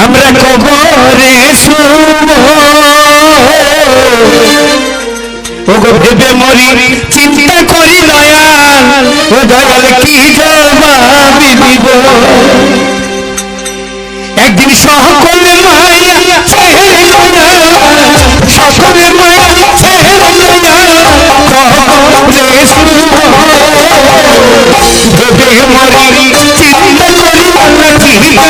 আমরা কবরে ওগো ভেবে মরি চিন্তা করি দয়াল। ও দয়াল কি জবাবি দিব? একদিন সকলে মায়া না। সকলে মায়া শুব ভেবে মরি চিন্তা করি কি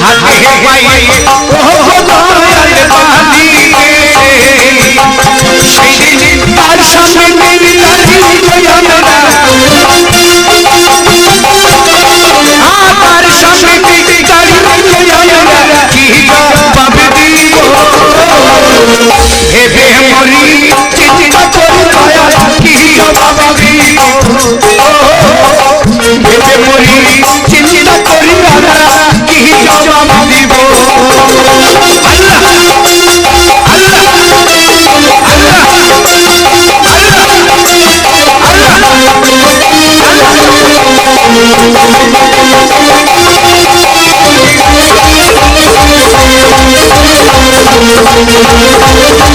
হাতে পাইয়ে ও দয়াল বানি সেদিন তার সামনে লাগি আমরা তার সামনে দাঁড়িয়ে আমরা কি বাবদি ভেবে মরি Thank you.